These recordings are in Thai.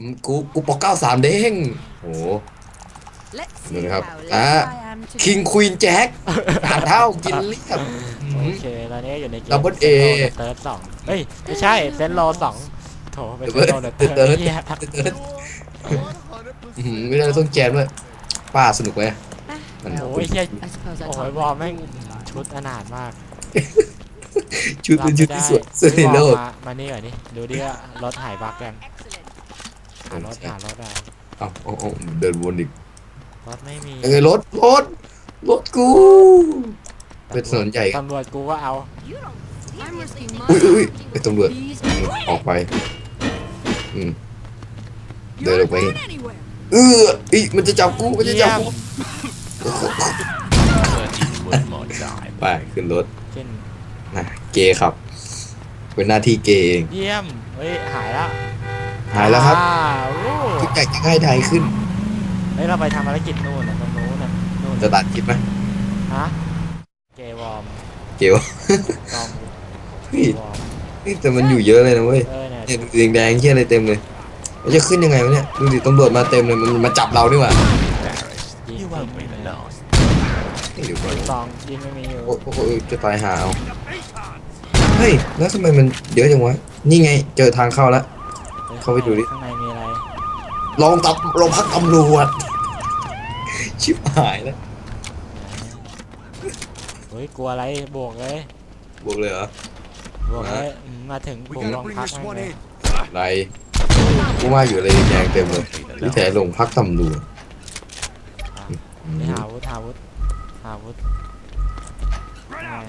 อืมกูกูปอกเก้าสามเด้งโห Let's ดู see นะครับ how อะ late I am to คิงควีนแจ็คสามเท่ากินเรียบ โอเคตอนนี้อยู่ในเกม Double A เติร์ดสองเฮ้ย ไม่ใช่เซนโลสองโถเป็นเซนโลเดอะเติเติร์ร์ดดเฮียอื้อหือไม่ได้ต้องแจมด้วยป้าสนุกไหมมันโอ้ยเฮีย I suppose I โอ้ told ยบอลแม่งชุดอนาถมากชุดเป็นชุดที่สวยสุดในพี่บโลอลกมามานี่ก่อนนี่ดูดิว่ารถหายบักกัน หารถหารถอะไรเอาเอาเอาเดินวนอีกรถไม่มีเอ้ยรถรถรถกู เป็นถนนใหญ่ตำรวจกูก็เอา I'm risking อุ้ย my อุ้ยไอ้ตำรวจ Please ออกไป อืม เดิน You're ออกไป not going anywhere. เอออีมันจะจับกู มันจะจับกูไปขึ้นรถขึ้นนะเกย์ครับ เป็นหน้าที่เกย์เองเยี่ยมเฮ้ยหายแล้ว หายแล้วครับอ้าวโอ้ทุกอย่างจะง่ายดายขึ้น เฮ้ยเราไปทำภารกิจนู่นน่ะตรงนู้นน่ะนู่นจะตัดคลิปไหมฮะเกย์วอร์มเกย์วะกองเฮ้ย วอร์มนี่แต่มันอยู่เยอะเลยนะเว้ยเออเนี่ยเนี่ยดูแดงๆเชี่ยอะไรเต็มเลย มันจะขึ้นยังไงวะเนี่ย ดูดิตำรวจมาเต็มเลย มันมาจับเราดีกว่ายิง You won't be the last. เดี๋ยวก่อนซองยิงไม่มีอยู่โอ้โหจะตายหาเอาเฮ้ย แล้วทำไมมันเยอะจังวะ นี่ไง เจอทางเข้าแล้ว เข้าไปดูดิ ข้างในมีอะไรลองตับลองพักตำรวจ ชิบหายแล้วเฮ้ยกลัวอะไรบวกเลยบวกเลยเหรอบวกเลยอืมมาถึง We ผม gotta ลอง bring พัก this ให้ one เลย in. ไรกูว่าอยู่อะไรแดงเต็มเลยนี่แต่ลงพักตำรวจอืมไปหาอาวุธหาอาวุธหาอาวุธไง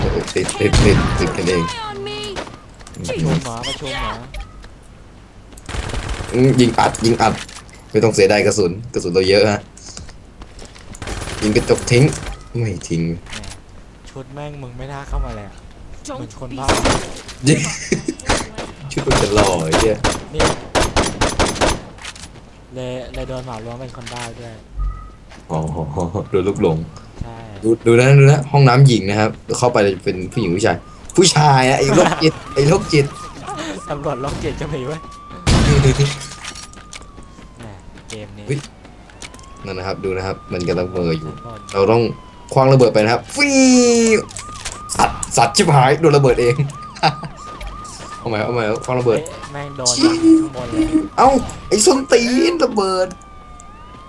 โอ้โหติดติดติดติดกันเอง Eye on me. ประชุมเหรอประชุมเหรอ อืมยิงอัดยิงอัด ไม่ต้องเสียดายกระสุนกระสุนเราเยอะฮะยิงกระจกทิ้ง ไม่ทิ้งแหมชุดแม่งมึงไม่น่าเข้ามาเลยอะเหมือน Don't คน be บ้ายิง ชุดมันจะหล่อไอ้เหี้ยนี่เลยเลยโดนเหมารวมเป็นคนบ้าด้วย อ๋อโดนลูกหลง ใช่ ดูดูนะดูนะห้องน้ำหญิงนะครับเข้าไปจะเป็นผู้หญิงผู้ชาย ผู้ชายนะไอ้โรคจิตไอ้โรคจิตตำรวจลงเจ็ดก็มีเว้ย แหมเกมนี้นั่นนะครับดูนะครับมันกำลังเมออยู่ บอลเราต้องคว้างระเบิดไปนะครับฟีสัตว์สัตว์ชิบหายโดนระเบิดเอง เอาใหม่เอาใหม่คว้างระเบิดเฮ้ยแม่งโดนข้างบนเลยเอ้าไอ้ส้นตีนระเบิด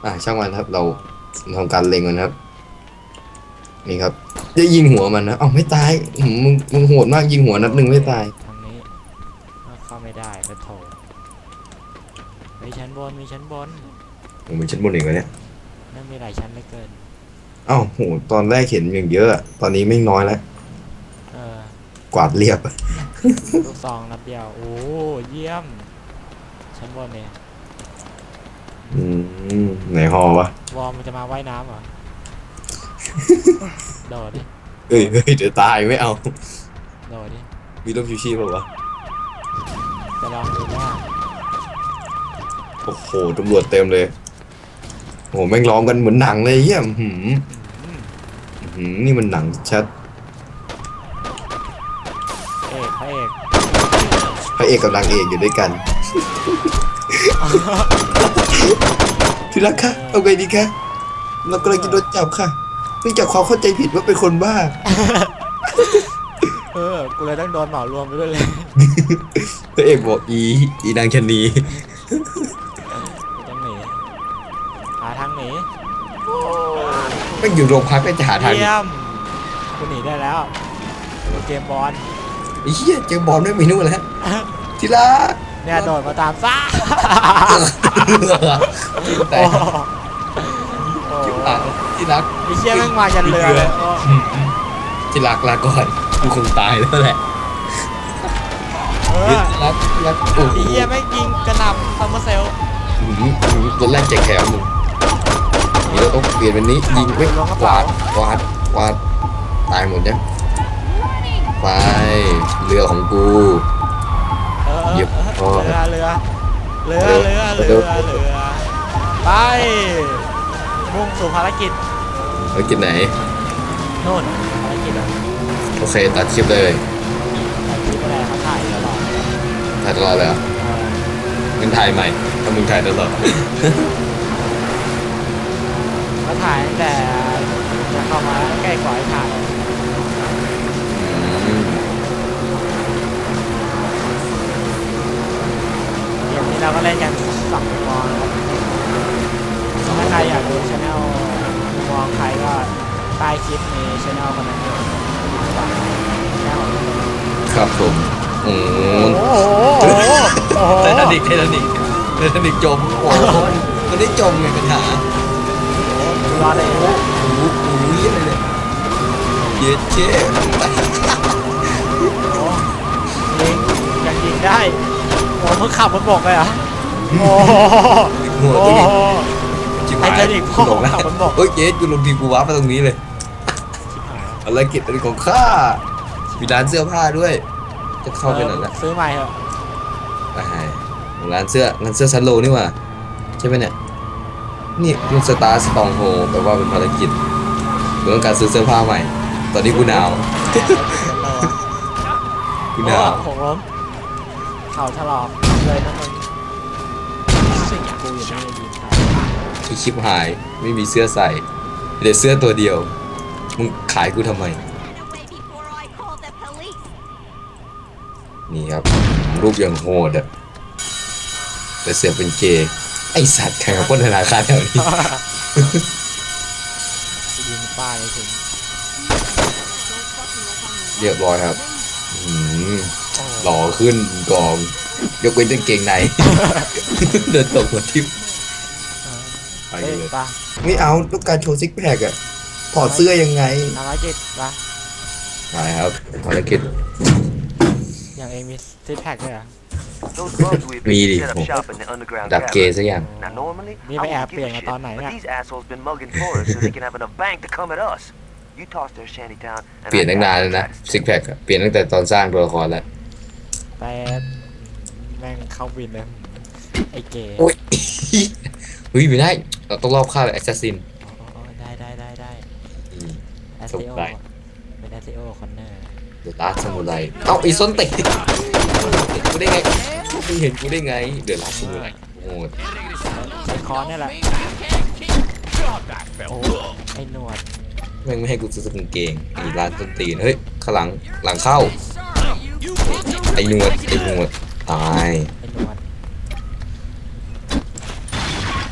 อะช่างมันครับเราทำการเล็งมันนะครับ นี่ครับจะยิงหัวมันนะเอ้าไม่ตายอื้อหือมึงมึงโหดมากยิงหัวนัดหนึ่งไม่ตาย ทางนี้เข้าไม่ได้แล้วโถ มีชั้นบนมีชั้นบนผมเป็นชั้นบนอีกแล้วเนี่ยไม่มีหลายชั้นเหลือเกิน เอ้าโหตอนแรกเห็นอย่างเยอะอะตอนนี้ไม่น้อยแล้วเออ กวาดเรียบอะลูกซองนัดเดียว โอ้เยี่ยม ชั้นบนเนี่ยอืมไหนฮอวะวอร์มมันจะมาว่ายน้ำเหรอ โดดดิ เอ้ยเฮ้ยเดี๋ยวตายไม่เอา โดดดิ มีร่มชูชีพเปล่าวะ จะลองดูว่า โอ้โหตำรวจเต็มเลยโอ้โหแม่งล้อมกันเหมือนหนังเลยเยี่ยมหืมอืมหืมนี่มันหนังชัดเอกพระเอกพระเอกกับนางเอกอยู่ด้วยกัน ที่รักค่ะเอาไงดีคะเรากำลังจะโดนจับค่ะเนื่องจากความเข้าใจผิดว่าเป็นคนบ้า เออ กูเลยต้องโดนเหมารวมไปด้วยเลย พระเอกบอกอี อีนางชะนี กูต้องหนี หาทางหนี แม่งอยู่โรงพักก็จะหาทางหนีเยี่ยมกูหนีได้แล้วกูเกมบอลไอ้เหี้ยเจอบอลด้วยเมนูแล้วที่รักเนี่ยโดดมาตามซ่าแต่โอ้โหโอ้ที่โหรักที่รักไอ้เชี่ยแม่งมายันเรือเลยโอ้ที่รักลาก่อนกูคงตายแล้วแหละเอที่อรักที่รักโอ้โหไอ้เหี้ยแม่งยิงกระหน่ำซัมเมอร์เซลหืมหืมรถแรกแจกแถมมึงนี่เราต้ องเปลี่ยนเป็นนี้ยิงไม่กวาดกวาดกวาดตายหมดยังไปเรือของกูเออเออเหยียบเอพออเรือเรือเรือเรือเรือเรือไปมุ่งสู่ภารกิจแล้วกินไหนโน่นภารกิจอะโอเคตัดคลิปเลยถ่ายคลิปอะไรเขาถ่ายตลอดถ่ายตลอดเลยเหรอเออมึงถ่ายใหม่ถ้ามึงถ่ายตลอด มาถ่ายตั้งแต่จะเข้ามาใกล้กว่าไอ้ถ่ายอืมเกมนี้เราก็เล่นกันสองมุมมองนะครับถ้าใครอยากดูช anel มุมมองใครก็ใต้คลิปมีช anel คนนั้นอยู่ฝากแค่ของครับผมอืโอ้มโหโอ้โหโอ้โห ไททานิกไททานิกไททานิกจม โอ้โหมันได้จมไงปัญหา รอเลยโอ้โหโอ้โหเหี้ยอะไรเนี่ยเย็ดเช่ยิงยังยิงได้โอ้โหมึงขับบนบอกเลยเหรอโอ้โหหัวโอ้ตัวนี้โห จิบไทหายทานิกพ่อหลงแล้วขับบนบกเฮ้ยเจ๊กูลงทีกูว้าร์ปไปตรงนี้เลยชิบหายแล้วภารกิจเป็นของข้ามีร้านเสื้อผ้าด้วย จะเข้าไปไหนล่ะซื้อใหม่เถอะไปร้านเสื้อร้านเสื้อซันโลนี่หว่าใช่ไหมเนี่ย นี่มันสตาร์สตองโฮแปลว่าเป็นภารกิจกูต้องการซื้อเสื้อผ้าใหม่ ตอนนี้กูหนาวกูหนาวโอ้โหล้มเข่าถลอกเลยนะมึงสิ่งกูยังไม่ได้ยินครับไอชิปหายไม่มีเสื้อใส่เดี๋ยวเสื้อตัวเดียว มึงขายกูทำไม away before I call the police. นี่ครับรูปอย่างโหดอะแต่เสือกเป็นเกย์ ไอสัตว์ใครมาปล้นธนาคารแถวนี้ยิงป้ายเลยถึงเรียบร้อยครับอืมหล่อขึ้นกอง ยกเว้นกางเกงใน เดินตกหัวทิ่มไปเฮ้ยเลยปะไม่เอาต้องการโชว์ซิกแพคอะถอดเสื้อยังไงทำธุรกิจปะไปครับภารกิจอย่างเองมีซิทแพคด้วยเหรอ Those bugs we've been Meaty. set up shop in the underground ดักเกย์ cavern. ซะอย่าง Now normally, I Ni phải wouldn't áp give a tiền ở shit, tao này but nha. these assholes been mugging tourists so they can have enough bank to come at us. You toss their shanty town, and เปลี่ยน I ตั้ง got นาน the แล้วนะ rest. ซิกแพคอะเปลี่ยนตั้งแต่ตอนสร้างตัวละครแล้วแต่แม่งเข้าวินเลยไอ้เก๋โอ้ยเฮ้ยไม่ได้เราต้องรอบฆ่าแอสซัสซินโอ้ยได้ได้ได้ได้แอสส่งเซโอไปเป็นแอสเซโอคอนเนอร์เดอะลาสซามูไรเอ้าไอ้ส้นติด เห็นกูได้ไงมึงเห็นกูได้ไง เดอะลาสซามูไรโอ้โหใช้คอนนี่แหละโอ้ไอ้หนวดแม่งไม่ให้กูซื้อกางเกงไอ้ร้านต้นตีนเฮ้ยข้างหลังหลังเข้า ไอ้หนวดไอ้หนวดตายไอ้หนวด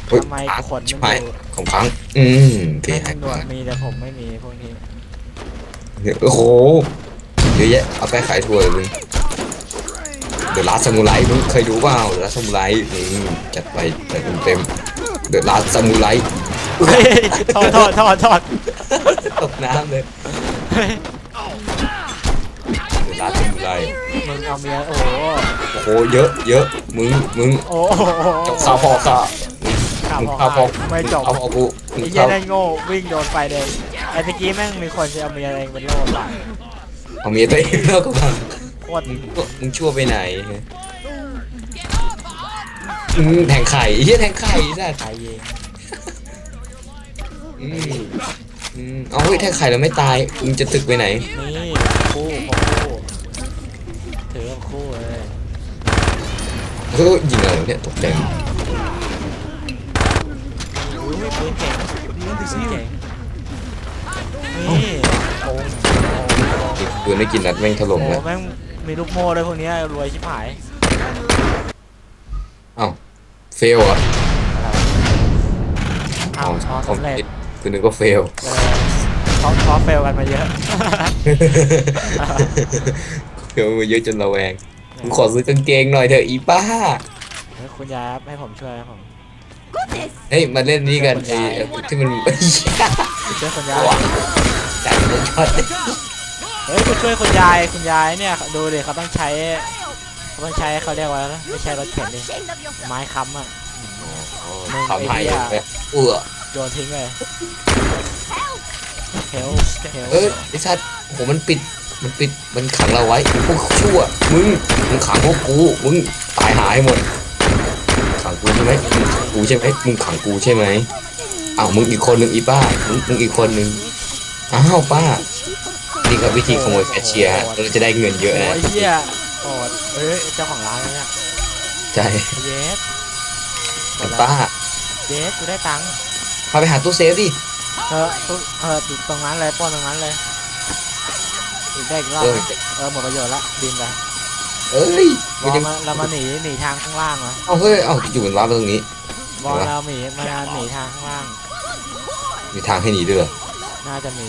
เฮ้ยทำไมอะขนชิบมัหานยดูของพัง อืมโอเคไม่หายมีหนวดมีแต่ผมไม่มีพวกนี้โอ้โหเยอะแยะเอาไปขายทัวร์เลยมึง เดอะลาสซามูไรมึงเคยดูเปล่าเดอะลาสซามูไรอืมจัดไปจัดเต็มเดอะลาสซามูไรเฮ้ยโทษโทษโทษโทษตกน้ำเลยเฮ้ยเดอะลาสซามูไรมึงเอาเมียโอ้โหโอ้โหเยอะเยอะมึงมึงโอ้โหจบข้าวพอข้าข่าวมึงพอข้าวพอไม่จบเอาพอกูมึงไอ้เหี้ยข้าวนั่นโง่วิ่งโดนไฟแดงไอ้ตะกี้แม่งมีคนจะเอาเมียเองเป็นโล่หลังเอาเมียตัวเองเลิกกับมัน โคตรมึงมึงชั่วไปไหนอืมแทงไข่เฮียแทงไข่สัสตายเองอืมอืมเอาเฮ้ยแทงไข่แล้วไม่ตายมึงจะตึกไปไหน นี่คู่ของคู่ถือว่าคู่เลยเฮ้ยยิงอะไรวะเนี่ยตกใจอุ้ยปืนเก่งปืนเก่งนี่โอ้โหปืนไม่กินนัดแม่งถโอ้ล่มโหแล้วแม่ง มีลูกโม่ด้วยพวกเนี้ยรวยชิบหายเอ้าเฟลเหรอเอาพอสำเร็จคือนึกว่าเฟลเออเขาเขาเฟลกันมาเยอะ เฟลมาเยอะจนระแวงกูขอซื้อกางเกงหน่อยเถอะอีป้า เฮ้ยคุณยายครับให้ผมช่วยครับผม Goodness! เฮ้ยมาเล่นนี่กันไอ้ที่มัน ช่วยคุณยายจ่ายเงินช็อต เฮ้ยคุณช่วยคุณยายคุณยายเนี่ยดูดิเขาต้องใช้เขาต้องใช้เขาเรียกว่าอะไรนะไม่ใช่รถเข็นดิ Ashamed of yourself. ไม้ค้ำอะทำให้แบบเอื้อโยนทิ้งเลยเฮลเฮลเอ้ยไอ้สัตว์โอ้โหมันปิดมันปิดมันขังเราไว้พวกชั่วมึงมึงขังพวกกูมึงตายหายหมดขังกูใช่ไหมมึงขังกูใช่ไหมมึงขังกูใช่ไหมอ้าวมึงอีกคนหนึ่งอีป้ามึงมึงอีกคนหนึ่งอ้าวป้า นี่ครับวิธีขโมยแคชเชียร์ฮะเราจะได้เงินเยอะโอ้นะยเหี้ยโอดเอ้ยเจ้าของร้านเนี่ยใจเยสกไอ้ดแล้วป้าเยสกูได้ตังค์พาไปหาตู้เซฟดิเออตุ๊เออติดตรงนั้นเลยปล้นตรงนั้นเลยอีกได้อีกรอบเออนะเออหมดประโยชน์ละบินไปเอ้ยบมันอลยังมาเรามาหนีหนีทางข้างล่างวะเอาเฮ้ยเอาอยู่บนว้าร์ปมาตรงนี้บอลเห็นปะเราหนีมาหนีทางข้างล่างมีทางให้หนีด้วยเหรอน่าจะมี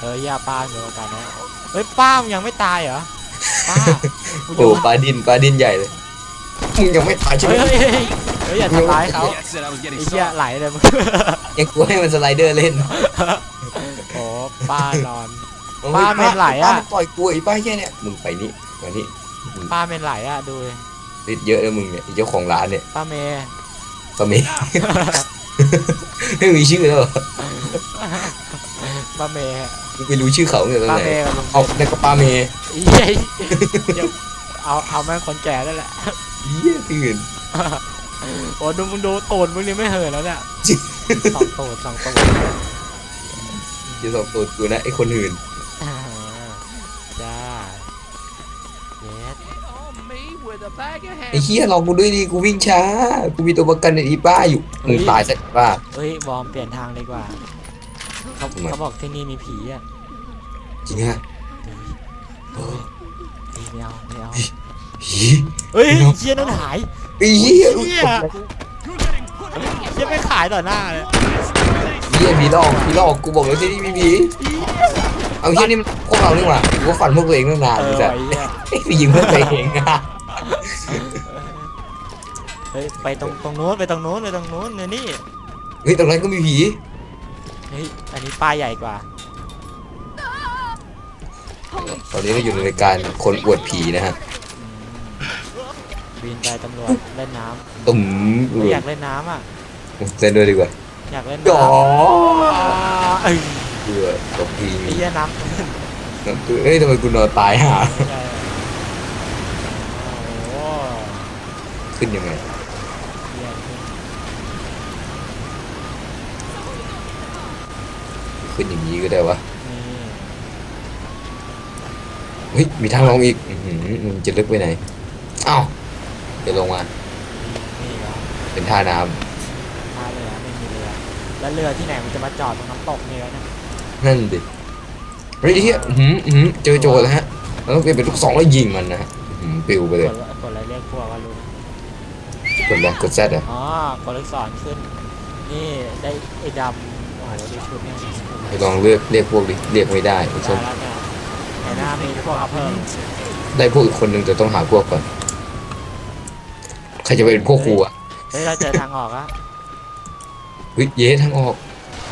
เอออย่าป้าเดี๋ยวกันนะเฮ้ยป้ามึงยังไม่ตายเหรอป้าโอ้โหปลาดินปลาดินใหญ่เลยมึงยังไม่ตายใช่ไหมเฮ้ยเฮ้ยเฮ้ยเฮ้ยอย่าทำร้ายเขา Yeah, I said I was ไอ้ getting เหี้ย soft. ไหลเลยมึง ยังกูให้มันสไลเดอร์เล่นโอ้ป้านอน ป้าไม่ไหลอะ ป้ามันปล่อยกูไอ้ป้าแค่เนี่ยมึงไปนี่มานี่ป้าเป็นไหลอะดูดิฤทธิ์เยอะเลยมึงเนี่ยไอ้เจ้าของร้านเนี่ยป้าเมย์ป้าเมย์ ไม่มีชื่อแล้วเหรอป้าเมย์ มึงไปรู้ชื่อเขาเนี่ยตอนป้าไหนเมย์กับลุงเอาแล้วก็ป้าเมย์เหี้ยเดี๋ยวเอาเอาแม่งคนแก่นั่นแหละ เหี้ยตื่นโอ้ดูมึงดูตูดมึงนี่ไม่เหินแล้วเนี่ยสองตูดสองตูดจะสอบตัวกูนะไอ้คนอื่นอ่าจ้าเย็ดไอ้เหี้ยลองกูด้วยดิกูวิ่งช้า กูมีตัวประกันในอีป้าอยู่มึงตายซะป้าเฮ้ยบอมเปลี่ยนทางดีกว่า เขาทำไม เขาบอกที่นี่มีผีอะจริงฮะเฮ้ยไม่เอาไม่เอาผีเฮ้ยไม่เอาเชี่ยนั่นหายไอ้เหี้ยเชี่ยเชี่ยไม่ขายต่อหน้าเลยเหี้ยผีหลอกผีหลอกกูบอกแล้วที่นี่มีผีเอาเหี้ยนี่มันพวกเรานี่หว่ากูก็ฝันพวกตัวเองตั้งนานเออจ้ะไอ้เหี้ยไปยิงเพื่อนตัวเองอะ เฮ้ยไปตรงตรงนู้นไปตรงนู้นไปตรงนู้นเนี่ยนี่เฮ้ยตรงนั้นก็มีผีเฮ้ย อันนี้ป้ายใหญ่กว่า ตอนนี้เราอยู่ในรายการคนอวดผีนะฮะบินไปตำรวจเล่นน้ตุ่มำไม่อยากเล่นน้ำอะเล่นด้วยดีกว่าอยากเล่นหยอน้ำเอ้ยเบื่อตบทีไอ้เหี้ยน้เฮ้ยทำไมกูนอนตายห่าำใช่โอ้โหขึ้นยังไงเหี้ยขึ้น ขึ้นอย่างนี้ก็ได้วะนี่เฮ้ยมีทางลงอีกอื้อหือมึงจะลึกไปไหนอ้าวเดี๋ยวลงมานี่เหรอเป็นท่าน้ท่าเรือไม่มีเรือแล้วเรือที่ไหนมันจะมาจอดตรงน้ำตกนี่วะเนี่ยำนั่นดิเฮ้ยเฮียอื้อหืออื้อหือเจอโจรแล้วฮะเราต้องเปลี่ยนเป็นลูกสองแล้วยิงมันนะฮะอื้อหือปิวไปกเลยดกดอะไรเรียกพวกว่ารู้กดอะไรกดแซดอะอ๋อกดลูกศรขึ้น นี่ได้ไอ้ดำ โอ้โหดูชุดเนี่ยไปลองเลือกเรียกพวกดิเรียกไม่ได้ไม่ได้ใช่แล้วเนี่ยในหน้ามีพวกอัพเพิ่มได้พวกอีกคนนึงแต่ต้องหาพวกก่อนใครจะเป็นพวกกูอะเฮ้ยเราเจอทางออกอะเฮ้ยเย้ทางออก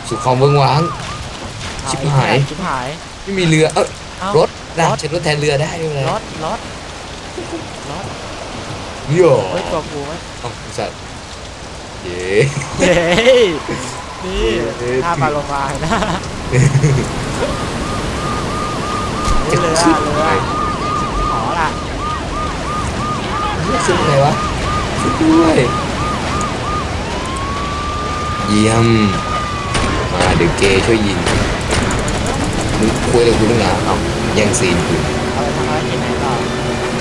สู่ความเวิ้งว้างเอชิบหายไอ้เชิบหาย ไม่มีเรือเออเอ้ารถนะรถใช้รถแทนเรือได้ไม่เป็นไรรถรถรถโย่เฮ้ยตัวกูไหมเอ้าไอ้สัตว์เย้เฮ้ย นี่เย้ถ้าปลาโลมานะนี่เรือเรือขอละขึ้นไงวะช่วยด้วยเยี่ยม มาเดี๋ยวเกช่วยยิงมึงคุยกับกูตั้งนานเอาแย่งซีนกูเอาไปทำอะไรกินไหนต่อ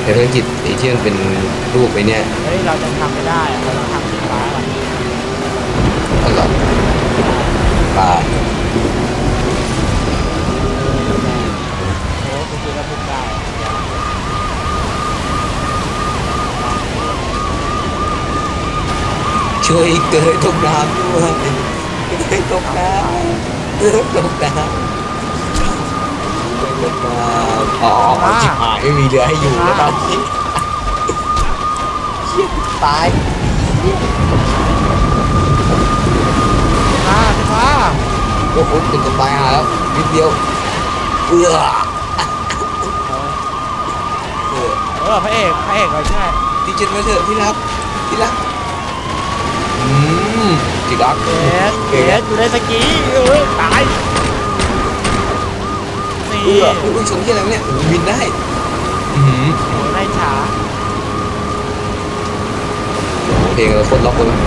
ในภารกิจไอ้ที่มันเป็นรูปไอ้เนี่ย เฮ้ย เราจะทำไม่ได้เราต้องทำสีฟ้าก่อน ตลอด ปลาโอ้กูคิดว่าพุ่งได้ช่วยเกยตกน้ำด้วยเกยตกน้ำเกยตกน้ำเกยตกน้ำอ๋อจิบหายไม่มีเรือให้อยู่แล้วตอนนี้เชี่ยตาย มาขึ้นมา โอ้โหเป็นจะตายหาแล้วนิดเดียวเอื้อเออเออพระเอกพระเอกเลยใช่ที่จิตมาเถอะที่รักที่รักอืมที่รักเอสเอสอยู่ในสกีเออตายนี่เอื้ออุ้ยชนที่อะไรวะเนี่ยโอ้โหบินได้อือหือโอ้ยไล่ช้าเพลงเราโคตรล็อกเลย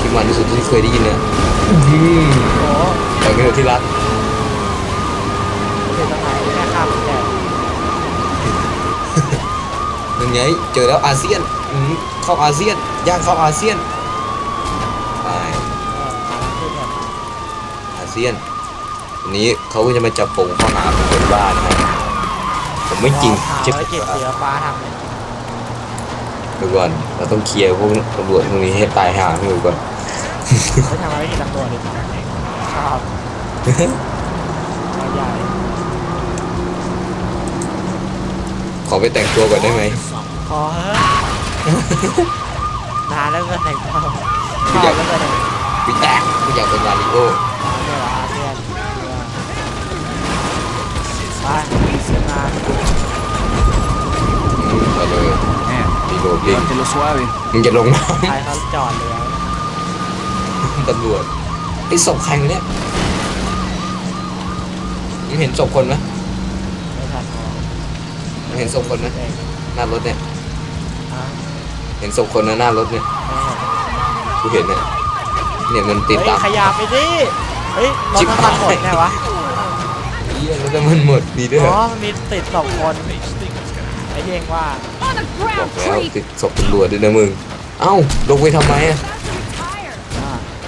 ที่มันที่สุดที่เคยได้ยินนะอื้ อหือโอ้ไปกันเถอะที่รักเป็นตรงไหนแค่ข้ามแก่นั่นไงเจอแล้วอาเซียนอืมเข้าอาเซียนย่างเข้าอาเซียนไปเออหาทางขึ้นก่อนอาเซียนวันนี้เขาก็จะมาจับผมข้อหาเป็นคนบ้านะครับผมไม่จริงหาจะภารเป็นกิจบ้าเสียฟ้าทำเลยดูก่อนเราต้องเคลียร์พวกตำรวจพวกนี้ให้ตายห่าให้ดูก่อน ไม่ทำอะไรกิจตำรวจดิชอบเอาใหญ่ขอไปแต่งตัวก่อนได้ไหมพอเฮ้ยนานแล้วเงินแต่งตัวชอบแล้วเงินแต่งพี่แตกกูอยากเป็นมาริโอเนี่ยเหรออาเซียนไปขึ้นมาอืมไปเลย Eh, รีโหลดดิ llévatelo suave. มึงจะลงน้ใครเขาจอดเรือำ ตำรวจไอ้ศพใครวะเนี่ยมึงเห็นศพคนไหมไม่ทันมองมึงเห็นศพคนไหมเองหน้ารถเนี่ย อะเห็นศพคนนะหน้ารถเนี่ยไม่เห็นกูเห็นเนี่ย เนี่ยมันติดเฮ้ยตามขยับไปดิ เฮ้ยรถชิบน้ำมันหมดหายไงวะ เหี้ยแล้วแต่มันหมดดีด้วยอ๋อมันมีติดสองคนไอ้เองว่า On the บอ ground, กแล้ว creep! ติดศพตำรวจด้วยนะมึง เอ้า ลงไปทำไมอะ Fire! อ่าก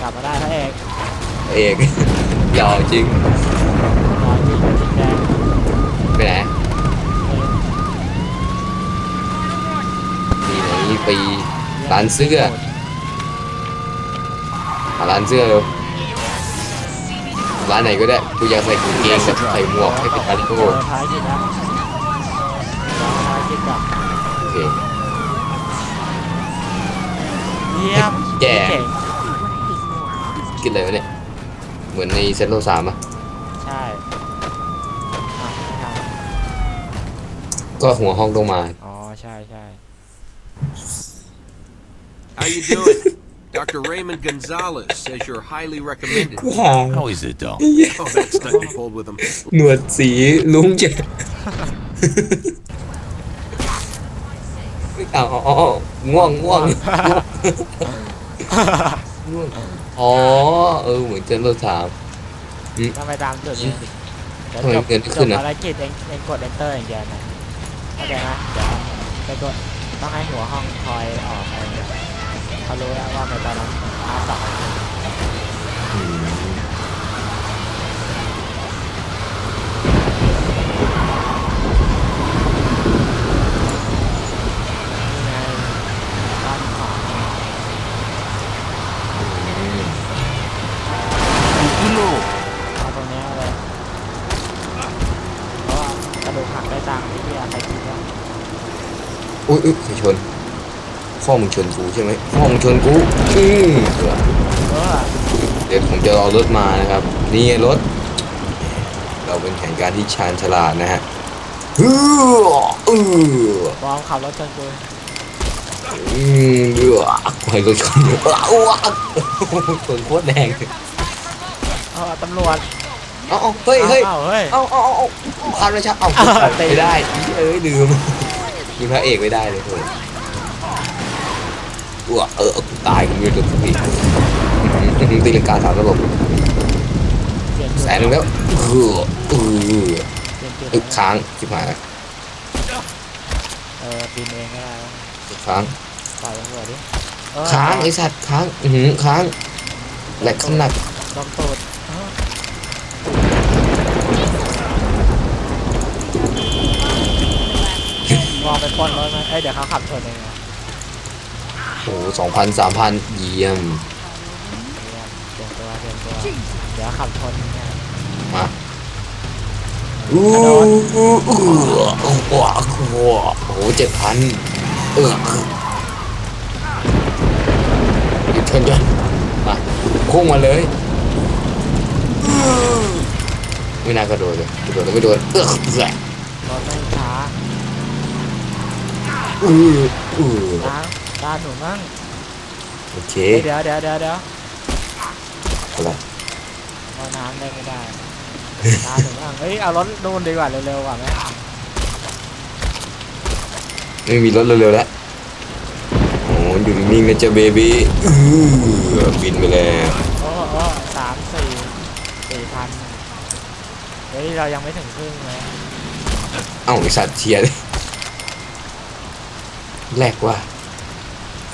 ลับมาได้พระเอกเอกหล่อจริงรอยยิงจิงแดงไปไหนเออนี่ไหนไปร้านเสื้อหาร้านเสื้อเร็วร้านไหนก็ได้กูอยากใส่กางเกงกับใส่หมวกให้เป็นมาริโอเจอภารกิจแล้วภารกิจกับโอเคเยี่ยมแย่เก่ง กินอะไรวะเนี่ย เหมือนในเซตโลสามอะใช่อะไม่ทก็หัวห้องต้องมาำอ๋อ ใช่ใช่ How you doing? Dr. Raymond Gonzalez says you're highly recommended. How is it, though? Oh, that stunt you pulled with him. หนวดสีลุงเจ็ดอ้าวอ๋ออ๋อง่วงง่วงง่วง อ๋อ เออ เหมือนเซตโลสาม ทำไปตามจุดนี้ดิเดี๋ยวทำไมจบเกินไม่ขึ้นจอะบภารกิจเองเองกด enter อย่างเดียวนะเข้าใจไหมเดี๋ยวไปกดต้องให้หัวห้องคอยออกอะไรอย่างเงี้ยเขารู้แล้วว่าในตอนนั้นอาสอง พ่อมึงชนกูใช่ไหมพ่อมึงชนกูอืมเดี๋ยวผมจะรอรถมานะครับ นี่รถ เราเป็นแผนการที่ชาญฉลาดนะฮะฮืออืออ บอมขับรถชนกูอืมเดือดปล่อยรถชนอ้าวอ้าวชนโคตรแรงเออตำรวจเอ้าเฮ้ยเฮ้ยเอ้าเฮ้ย เอ้าเอ้าเอ้าพันประชาเอ้าอ้าวไม่ได้เอ้ยลืมมีพระเอกไม่ได้เลยเฮ้ย อ้วเออกูตายกูไม่รู้สักทีอื้อหือตีลังกาสามตลบเปลี่ยนจุดแสนหนึ่งแล้วเออเออเปลี่ยนจุดเอ้ยค้างชิบหายแล้วเออบินเองก็ได้ค้างปล่อยตำรวจดิเออค้างไอสัตว์ค้างอือหือค้างแหลกขนาดลงตูดเออมองไปปล้นรถไหมเอ้ยเดี๋ยวเขาขับชนเองนะ โอ้สองพันสามพันเยี่ยมเตรียมเตรียมตัวเตรียมตัวเดี๋ยวขับชนเนี่ยมาอู้อู้อู้โอ้โหโอ้โหโอ้โหเจ็ดพันเออหยุดชนจนมาพุ่งมาเลยไม่น่ากระโดดเลยกระโดดแล้วไม่โดนเออแหละรถไม่ช้าอืออือตาม ตามหนูมั่งโอเคเดี๋ยวเดี๋ยวเดี๋ยวเดี๋ยวอะไรเอาน้ำได้ไม่ได้ตามหนูมั่งเฮ้ยเอารถนู่นดีกว่าเร็วๆกว่าไหมไม่มีรถเร็วๆแล้วโอ้อยู่นิ่งๆนะจ๊ะเบบี้อือบินไปแล้วโอ้โอ้สามสี่สี่พันเฮ้ยเรายังไม่ถึงครึ่งเลยเอ้าไอสัตว์เชียร์เลยแหลกว่ะ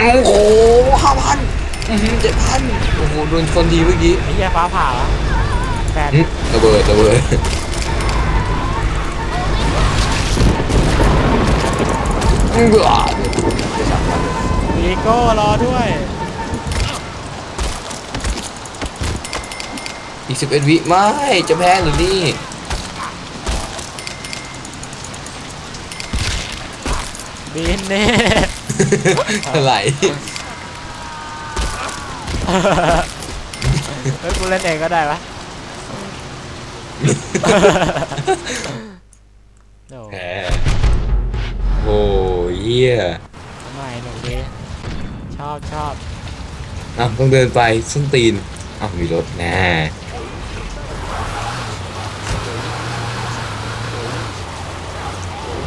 โอ้โหห้าพันเจ็ดพันโอ้โหโดนชนทีเมื่อกี้ไอ้เหี้ยฟ้าผ่าละแฟนหึระเบิดระเบิดอืมเบื่อเดี๋ยวสามพันวีโก้รอด้วยอีกสิบเอ็ดวิไม่จะแพ้หรือนี่บินเน่ อะไรเฮ้ยกูเล่นเองก็ได้ปะโอ้แพ้โอ้ยเหี้ยทำไมหนูดิชอบชอบอ้าวต้องเดินไปส้นตีนอ้าวมีรถแน่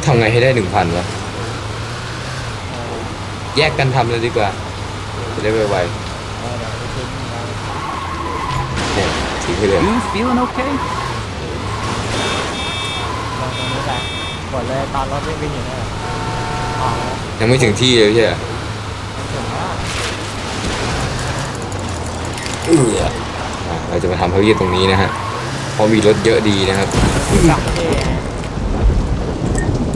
ทำไงให้ได้หนึ่งพันวะ แยกกันทำเลยดีกว่า จะได้ไวเออเดี๋ยวไปทิ้งนะๆเนี่ยถือไปเลย You feeling okay? ลงตรงนี้แหละกดเลยตอนรถวิ่งวิ่งอยู่นี่นแหละออกแล้วยังไม่ถึงที่เลยใช่ไหมถึงแล้วเอออะเราจะมาทำภารกิจตรงนี้นะฮะเพราะมีรถเยอะดีนะครับ กลับที่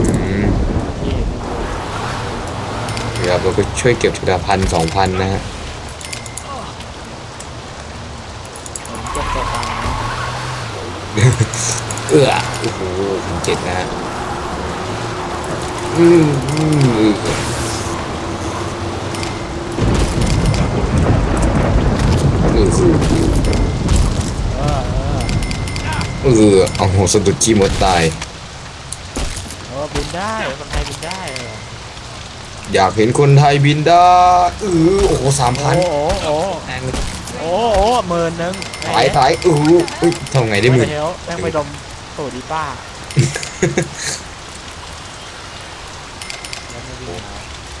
อืม ที่ เดี๋ยวเราก็ช่วยเก็บทีละพันสองพันนะฮะผมเก็บตัวตังค์นะเออโอ้โหถึงเจ็ดนะฮะอืมอืมเออเออเออเออเออเอาโหสะดุดขี้มดตายเออบินได้คนไทยบินได้เอออยากเห็นคนไทยบินได้เออโอ้โหสามพันโอ้โหโอ้โหแพงเลยโอ้โหหมื่นหนึ่งถ่ายถ่ายเออเอ้ยทำไงได้หมื่นเฮลแม่งไปดมตูดดิป้าแล้วไม่ดีนะ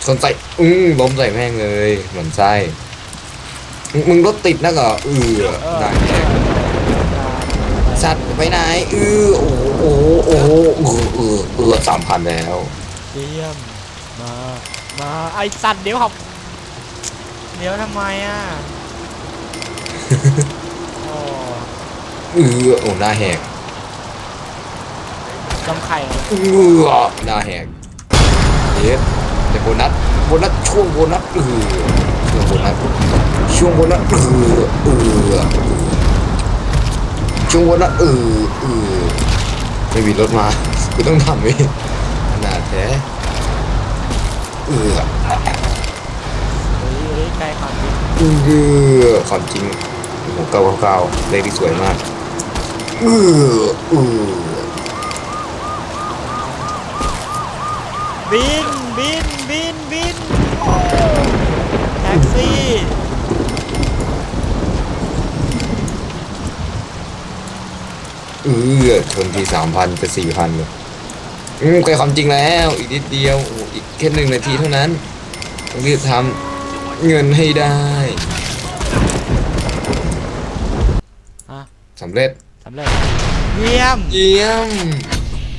คนใส่อืมล้มใส่แม่งเลยเหมือนไส้มึงมึงรถติดนักเหรอเออเออได้แน่สัตว์ไปไหนเออโอ้โหโอ้โหโอ้โหเออเออสามพันแล้ว เยี่ยม มามาไอสัตว์เดี๋ยวขับ เดี๋ยวทำไมอะ โอ้เออโอ้หน้าแหกจำไข่เลยเออหน้าแหกเย็บแต่โบนัสโบนัสช่วงโบนัสเออช่วงโบนัสช่วงโบนัสเออเออช่วงโบนัสเออเออไม่มีรถมากูต้องทำเองขนาดแท้ เออเฮ้ยเฮ้ยใกล้ความจริงเออความจริงโอ้โหเก้าเก้าเลขที่สวยมากเออเออบินบินบินบินแท็กซี่เออชนทีสามพันจะสี่พันเลย อืมใกล้ความจริงแล้ว อีกนิดเดียวโอ้โหอีกแค่หนึ่งนาทีเท่านั้นต้องรีบทำเงินให้ได้อะสำเร็จสำเร็จเยี่ยมเยี่ยม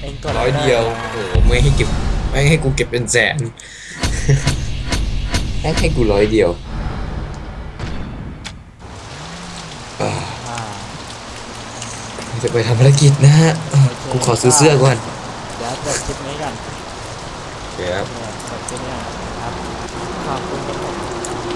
เองกดร้อยเดียวโอ้โหไม่ให้เก็บไม่ให้กูเก็บเป็นแสนแค่ให้กูร้อยเดียวอ่าอ่า จะไปทำภารกิจนะฮะเออกูขอซื้อเสื้อก่อนเดี๋ยว จบคลิปนี้ก่อนโอเคครับเออจบคลิปนี้ก่อนครับขอบคุณทุกคน